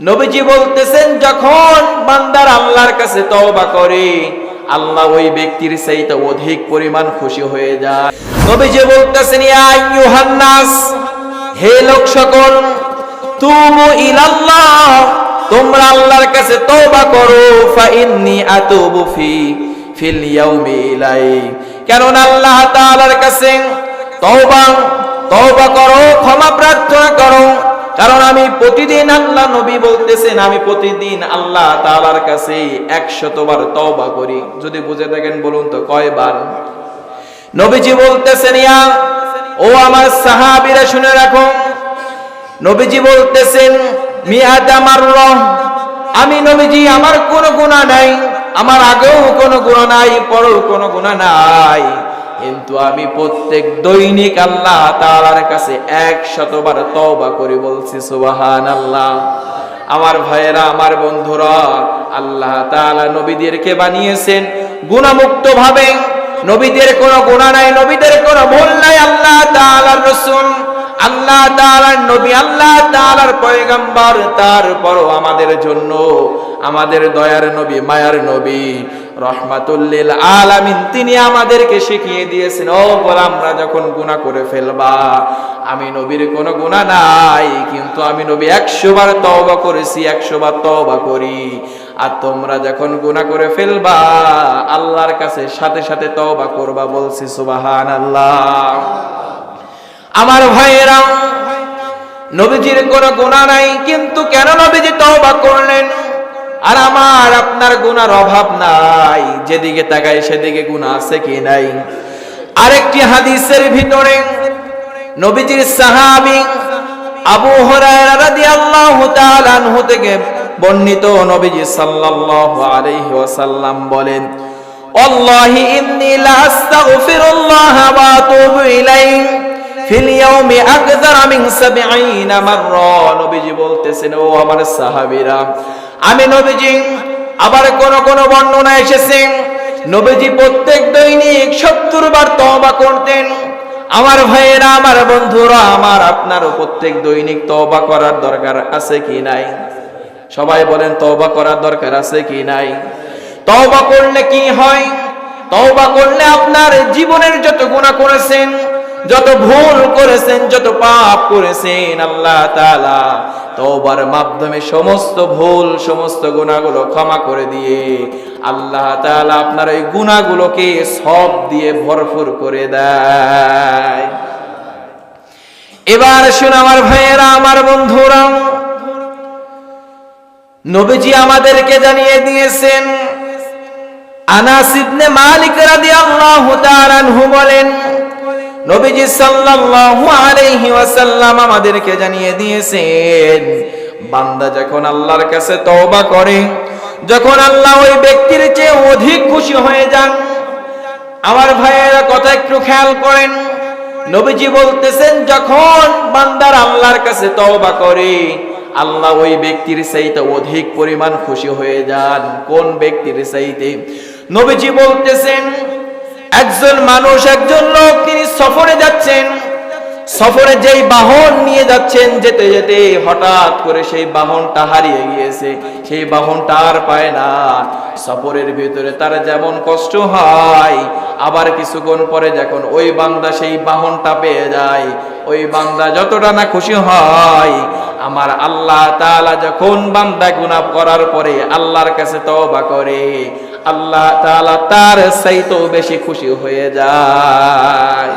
নবীজি বলতেছেন, যখন বান্দার আল্লাহর কাছে তওবা করে, আল্লাহ ওই ব্যক্তির চাইতে অধিক পরিমাণ খুশি হয়ে যায়। নবীজি বলতেছেন, ইয়া হে লোক সকল তুবু ইলাল্লাহ, তোমরা আল্লাহর কাছে তওবা করো ফা ইন্নী আতুবু ফি, ফিল ইয়াউমি ইলাই কারণ আল্লাহ তাআলার কাছে তওবা তওবা করো, ক্ষমা প্রার্থনা করো। কারণ আমি প্রতিদিন আল্লাহ নবী বলতেছেন, আমি প্রতিদিন আল্লাহ তাআলার কাছে একশতবার তওবা করি। যদি বুঝে থাকেন বলুন তো কয়বার? নবীজি বলতেছেন, ইয়া, ও আমার সাহাবীরা শুনে রাখো। নবীজি বলতেছেন, মিয়াদা মাররহ আমি নবীজি, আমার কোনো গুনাহ নাই, আমার আগেও কোনো গুনাহ নাই, পরেও কোনো গুনাহ নাই। কিন্তু আমি প্রত্যেক দৈনিক আল্লাহ তাআলার কাছে এক শতবার তওবা করি বলছি, সুবহানাল্লাহ। আমার ভাইয়েরা, আমার বন্ধুরা, আল্লাহ তাআলা নবীদেরকে বানিয়েছেন গুণামুক্ত ভাবে নবীদের কোনো গুণা নাই, নবীদের কোনো ভুল নাই, আল্লাহ তাআলার রাসূল, আল্লাহ তাআলার নবী, আল্লাহ তাআলার পয়গম্বর, তারপরও আমাদের জন্য, আমাদের দয়ার নবী, মায়ার নবী রহমাতুল্লিল আলামিন, তিনি আমাদেরকে শিখিয়ে দিয়েছেন, ও গোলামরা, যখন গুনাহ করে ফেলবা, আমি নবীর গুনাহ নাই, কিন্তু আমি নবী একশো বার করেছি, একশো বার করি। আর তোমরা যখন গুনাহ করে ফেলবা, আল্লাহর কাছে সাথে সাথে তওবা করবা। বলছি, সুবহানাল্লাহ। আমার ভাইয়েরা, নবীজির কোনো গুনাহ নাই, কিন্তু কেন নবীজি তওবা করলেন? আর আমার আপনার গুনার অভাব নাই যেদিকে তাকাই সেদিকে গুনাহ আছে কি নাই আরেকটি হাদিসের ভিতরে নবীজির সাহাবী আবু হুরায়রা রাদিয়াল্লাহু তাআলা আনহু থেকে বর্ণিত নবীজি সাল্লাল্লাহু আলাইহি ওয়াসাল্লাম বলেন والله إني لأستغفر الله وأتوب إليه ফিল ইয়াউমি আকদার মিন 70 মাররা নবীজি বলতেছেন ও আমার সাহাবীরা আমি নবীজি আবার কোন কোন বর্ণনা এসেছে। নবীজি প্রত্যেক দৈনিক 70 বার তওবা করতেন। আমার ভাইয়েরা, আমার বন্ধুরা, আমার আপনারও প্রত্যেক দৈনিক তওবা করার দরকার আছে কি নাই? সবাই বলেন, তওবা করার দরকার আছে কি নাই? তওবা করলে কি হয়? তওবা করলে আপনার জীবনের যত গুণা করেছেন, যত ভুল করেছেন, যত পাপ করেছেন, আল্লাহ তাআলা তওবার মাধ্যমে সমস্ত ভুল, সমস্ত গুনাহগুলো ক্ষমা করে দিয়ে আল্লাহ তাআলা আপনার ওই গুনাহগুলোকে সব দিয়ে ভরপুর করে দেয়। এবার শুন আমার ভাইয়েরা, আমার বন্ধুরা, নবীজি আমাদেরকে জানিয়ে দিয়েছেন, আনাস ইবনে মালিক রাদিয়াল্লাহু তাআলা বলেন নবীজি সাল্লাল্লাহু আলাইহি ওয়াসাল্লাম আমাদেরকে জানিয়ে দিয়েছেন, বান্দা যখন আল্লাহর কাছে তওবা করে, যখন আল্লাহ ওই ব্যক্তির চেয়ে অধিক খুশি হয়ে যান, আমার ভাইয়েরা কথা একটু খেয়াল করেন, নবীজি বলতেছেন, যখন বান্দার আল্লাহর কাছে তওবা করে, আল্লাহ ওই ব্যক্তির চাইতে অধিক পরিমাণ খুশি হয়ে যান। কোন ব্যক্তির চাইতে? নবীজি বলতেছেন, একজন মানুষ একজন লোক তিনি সফরে যাচ্ছেন, সফরে যেই বাহন নিয়ে যাচ্ছেন, যেতে যেতে হঠাৎ করে সেই বাহনটা হারিয়ে গিয়েছে। সেই বাহনটা আর পায় না। সফরের ভিতরে তার যেমন কষ্ট হয়, আবার কিছুক্ষণ পরে যখন ওই বান্দা সেই বাহনটা পেয়ে যায়, ওই বান্দা যতটা না খুশি হয়, আমার আল্লাহ তাআলা যখন বান্দা গুনাহ করার পরে আল্লাহর কাছে তওবা করে আল্লাহ তার চাইতেও বেশি খুশি হয়ে যায়।